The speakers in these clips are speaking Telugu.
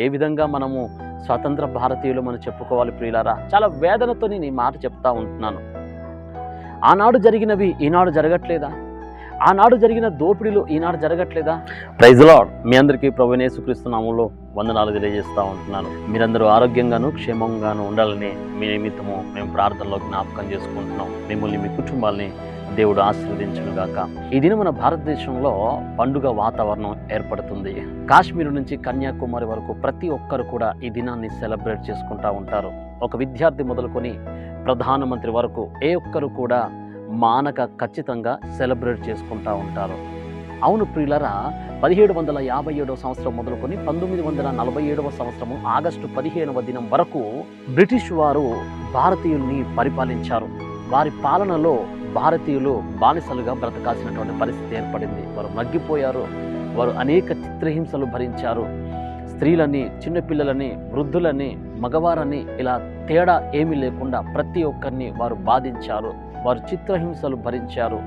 ఏ విధంగా మనము స్వతంత్ర భారతీయులు మనం చెప్పుకోవాలి ప్రియులారా? చాలా వేదనతో నేను ఈ మాట చెప్తా ఉంటున్నాను. ఆనాడు జరిగినవి ఈనాడు జరగట్లేదా? ఆనాడు జరిగిన దోపిడీలు ఈనాడు జరగట్లేదా? ప్రైజ్ లాడ్ మీ అందరికీ ప్రభు యేసుక్రీస్తునామంలో వందనాలు తెలియజేస్తూ ఉంటున్నాను. మీరందరూ ఆరోగ్యంగాను క్షేమంగాను ఉండాలని మీ నిమిత్తము మేము ప్రార్థనలో జ్ఞాపకం చేసుకుంటున్నాం. మిమ్మల్ని మీ కుటుంబాల్ని దేవుడు ఆశీర్వదించను గాక. ఈ దినం మన భారతదేశంలో పండుగ వాతావరణం ఏర్పడుతుంది. కాశ్మీర్ నుంచి కన్యాకుమారి వరకు ప్రతి ఒక్కరు కూడా ఈ దినాన్ని సెలబ్రేట్ చేసుకుంటా ఉంటారు. ఒక విద్యార్థి మొదలుకొని ప్రధానమంత్రి వరకు ఏ ఒక్కరు కూడా మానక ఖచ్చితంగా సెలబ్రేట్ చేసుకుంటూ ఉంటారు. అవును ప్రియులరా పదిహేడు వందల యాభై ఏడవ సంవత్సరం మొదలుకొని పంతొమ్మిది వందల నలభై ఏడవ సంవత్సరము ఆగస్టు పదిహేనవ దినం వరకు బ్రిటిష్ వారు భారతీయుల్ని పరిపాలించారు. వారి పాలనలో భారతీయులు బానిసలుగా బ్రతకాల్సినటువంటి పరిస్థితి ఏర్పడింది. వారు మగ్గిపోయారు. వారు అనేక చిత్రహింసలు భరించారు. స్త్రీలని చిన్నపిల్లలని వృద్ధులని మగవారని ఇలా తేడా ఏమీ లేకుండా ప్రతి ఒక్కరిని వారు బాధించారు. వారు చిత్రహింసలు భరించారు.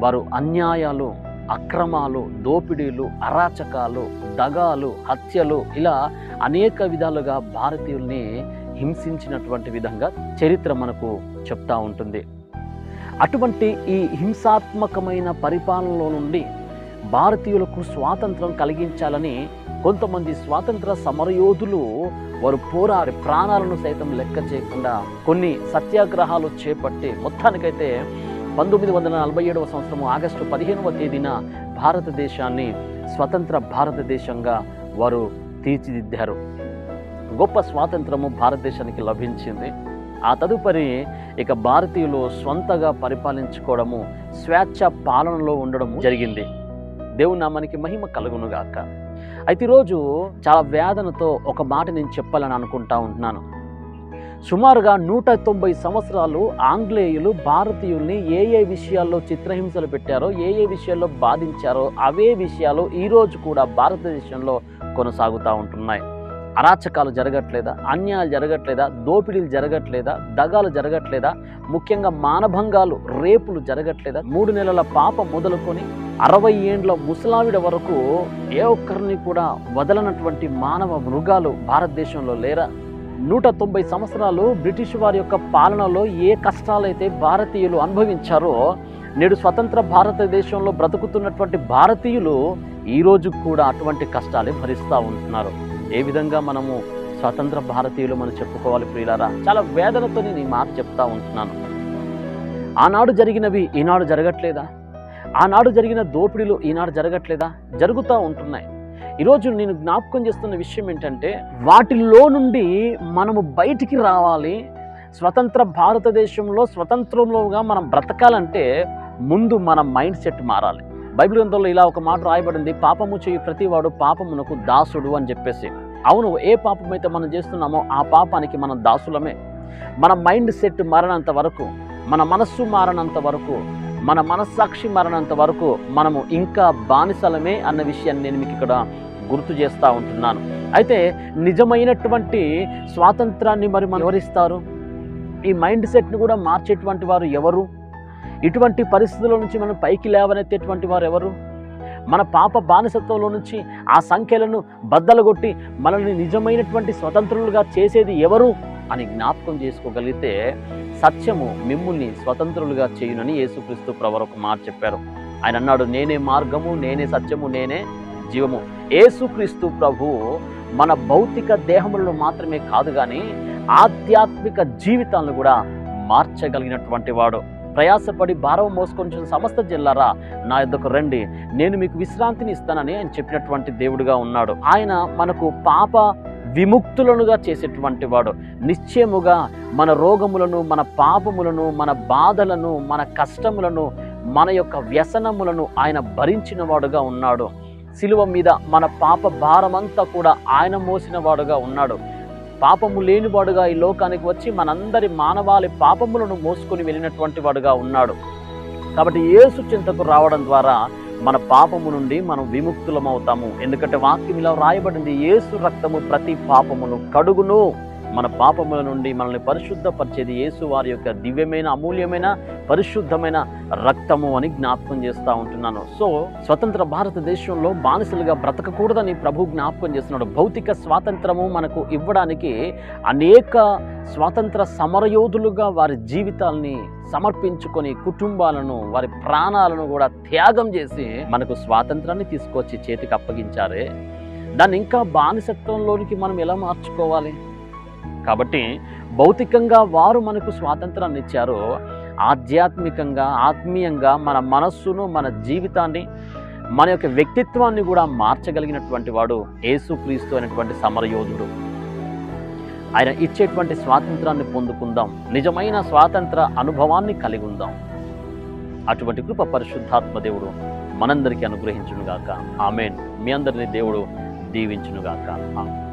వారు అన్యాయాలు అక్రమాలు దోపిడీలు అరాచకాలు దగాలు హత్యలు ఇలా అనేక విధాలుగా భారతీయుల్ని హింసించినటువంటి విధంగా చరిత్ర మనకు చెప్తా ఉంటుంది. అటువంటి ఈ హింసాత్మకమైన పరిపాలనలో నుండి భారతీయులకు స్వాతంత్రం కలిగించాలని కొంతమంది స్వాతంత్ర సమరయోధులు వారు పోరాడి ప్రాణాలను సైతం లెక్క చేయకుండా కొన్ని సత్యాగ్రహాలు చేపట్టి మొత్తానికైతే పంతొమ్మిది వందల నలభై ఏడవ సంవత్సరం ఆగస్టు పదిహేనవ తేదీన భారతదేశాన్ని స్వతంత్ర భారతదేశంగా వారు తీర్చిదిద్దారు. గొప్ప స్వాతంత్రము భారతదేశానికి లభించింది. ఆ తదుపరి ఇక భారతీయులు స్వంతగా పరిపాలించుకోవడము స్వేచ్ఛ పాలనలో ఉండడము జరిగింది. దేవుని నామానికి మహిమ కలుగునుగాక అయితే ఈరోజు చాలా వేదనతో ఒక మాట నేను చెప్పాలని అనుకుంటా ఉంటున్నాను. సుమారుగా నూట తొంభై సంవత్సరాలు ఆంగ్లేయులు భారతీయుల్ని ఏ ఏ విషయాల్లో చిత్రహింసలు పెట్టారో ఏ ఏ విషయాల్లో బాధించారో అవే విషయాలు ఈరోజు కూడా భారతదేశంలో కొనసాగుతూ ఉంటున్నాయి. అరాచకాలు జరగట్లేదా? అన్యాయాలు జరగట్లేదా? దోపిడీలు జరగట్లేదా? దగాలు జరగట్లేదా? ముఖ్యంగా మానభంగాలు రేపులు జరగట్లేదా? మూడు నెలల పాప మొదలుకొని అరవై ఏండ్ల ముసలావిడ వరకు ఏ ఒక్కరిని కూడా వదలనటువంటి మానవ మృగాలు భారతదేశంలో లేరా? నూట తొంభై సంవత్సరాలు బ్రిటిష్ వారి యొక్క పాలనలో ఏ కష్టాలైతే భారతీయులు అనుభవించారో నేడు స్వతంత్ర భారతదేశంలో బ్రతుకుతున్నటువంటి భారతీయులు ఈ కూడా అటువంటి కష్టాలే భరిస్తూ ఉంటున్నారు. ఏ విధంగా మనము స్వతంత్ర భారతీయులు మనం చెప్పుకోవాలి ప్రియులారా? చాలా వేదనతో నేను ఈ మాట చెప్తా ఉంటున్నాను. ఆనాడు జరిగినవి ఈనాడు జరగట్లేదా? ఆనాడు జరిగిన దోపిడీలు ఈనాడు జరగట్లేదా? జరుగుతూ ఉంటున్నాయి. ఈరోజు నేను జ్ఞాపకం చేస్తున్న విషయం ఏంటంటే వాటిలో నుండి మనము బయటికి రావాలి. స్వతంత్ర భారతదేశంలో స్వతంత్రంలోగా మనం బ్రతకాలంటే ముందు మన మైండ్ సెట్ మారాలి. బైబిల్ గ్రంథంలో ఇలా ఒక మాట రాయబడింది పాపము చేయి ప్రతివాడు పాపమునకు దాసుడు అని చెప్పేసి. అవును ఏ పాపం అయితే మనం చేస్తున్నామో ఆ పాపానికి మనం దాసులమే. మన మైండ్ సెట్ మారినంత వరకు మన మనస్సు మారనంత వరకు మన మనస్సాక్షి మరణంత వరకు మనము ఇంకా బానిసలమే అన్న విషయాన్ని నేను మీకు ఇక్కడ గుర్తు చేస్తూ ఉంటున్నాను. అయితే నిజమైనటువంటి స్వాతంత్రాన్ని మరి మనం వివరిస్తారు ఈ మైండ్ సెట్ని కూడా మార్చేటువంటి వారు ఎవరు? ఇటువంటి పరిస్థితుల నుంచి మనం పైకి లేవనెత్తేటువంటి వారు ఎవరు? మన పాప బానిసత్వంలో నుంచి ఆ సంఖ్యలను బద్దలగొట్టి మనల్ని నిజమైనటువంటి స్వతంత్రులుగా చేసేది ఎవరు? అని జ్ఞాపకం చేసుకోగలిగితే సత్యము మిమ్ముల్ని స్వతంత్రులుగా చేయునని యేసుక్రీస్తు ప్రవర్ ఒక మాట చెప్పారు. ఆయన అన్నాడు నేనే మార్గము నేనే సత్యము నేనే జీవము. యేసుక్రీస్తు ప్రభు మన భౌతిక దేహములను మాత్రమే కాదు కానీ ఆధ్యాత్మిక జీవితాలను కూడా మార్చగలిగినటువంటి వాడు. ప్రయాసపడి భారం మోసుకొని సమస్త జిల్లారా నా యొద్దకు రండి. నేను మీకు విశ్రాంతిని ఇస్తానని ఆయన చెప్పినటువంటి దేవుడుగా ఉన్నాడు. ఆయన మనకు పాప విముక్తులనుగా చేసేటువంటి వాడు. నిశ్చయముగా మన రోగములను మన పాపములను మన బాధలను మన కష్టములను మన యొక్క వ్యసనములను ఆయన భరించిన వాడుగా ఉన్నాడు. శిలువ మీద మన పాప భారమంతా కూడా ఆయన మోసిన వాడుగా ఉన్నాడు. పాపము లేనివాడుగా ఈ లోకానికి వచ్చి మనందరి మానవాళి పాపములను మోసుకొని వెళ్ళినటువంటి వాడుగా ఉన్నాడు. కాబట్టి యేసు చింతకు రావడం ద్వారా మన పాపము నుండి మనం విముక్తులమవుతాము. ఎందుకంటే వాక్యం ఇలా రాయబడింది యేసు రక్తము ప్రతి పాపమును కడుగును. మన పాపముల నుండి మనల్ని పరిశుద్ధపరిచేది యేసు వారి యొక్క దివ్యమైన అమూల్యమైన పరిశుద్ధమైన రక్తము అని జ్ఞాపకం చేస్తూ ఉంటున్నాను. సో స్వతంత్ర భారతదేశంలో బానిసలుగా బ్రతకకూడదని ప్రభు జ్ఞాపకం చేస్తున్నాడు. భౌతిక స్వాతంత్రము మనకు ఇవ్వడానికి అనేక స్వాతంత్ర సమరయోధులుగా వారి జీవితాల్ని సమర్పించుకొని కుటుంబాలను వారి ప్రాణాలను కూడా త్యాగం చేసి మనకు స్వాతంత్రాన్ని తీసుకొచ్చి చేతికి అప్పగించారే. దాన్ని ఇంకా బానిసత్వంలోనికి మనం ఎలా మార్చుకోవాలి? కాబట్టి భౌతికంగా వారు మనకు స్వాతంత్రాన్ని ఇచ్చారో ఆధ్యాత్మికంగా ఆత్మీయంగా మన మనస్సును మన జీవితాన్ని మన యొక్క వ్యక్తిత్వాన్ని కూడా మార్చగలిగినటువంటి వాడు యేసుక్రీస్తు అనేటువంటి సమరయోధుడు. ఆయన ఇచ్చేటువంటి స్వాతంత్రాన్ని పొందుకుందాం. నిజమైన స్వాతంత్ర అనుభవాన్ని కలిగి ఉందాం. అటువంటి కృప పరిశుద్ధాత్మ దేవుడు మనందరికీ అనుగ్రహించునుగాక. ఆమెన్. మీ అందరిని దేవుడు దీవించునుగాక. ఆమె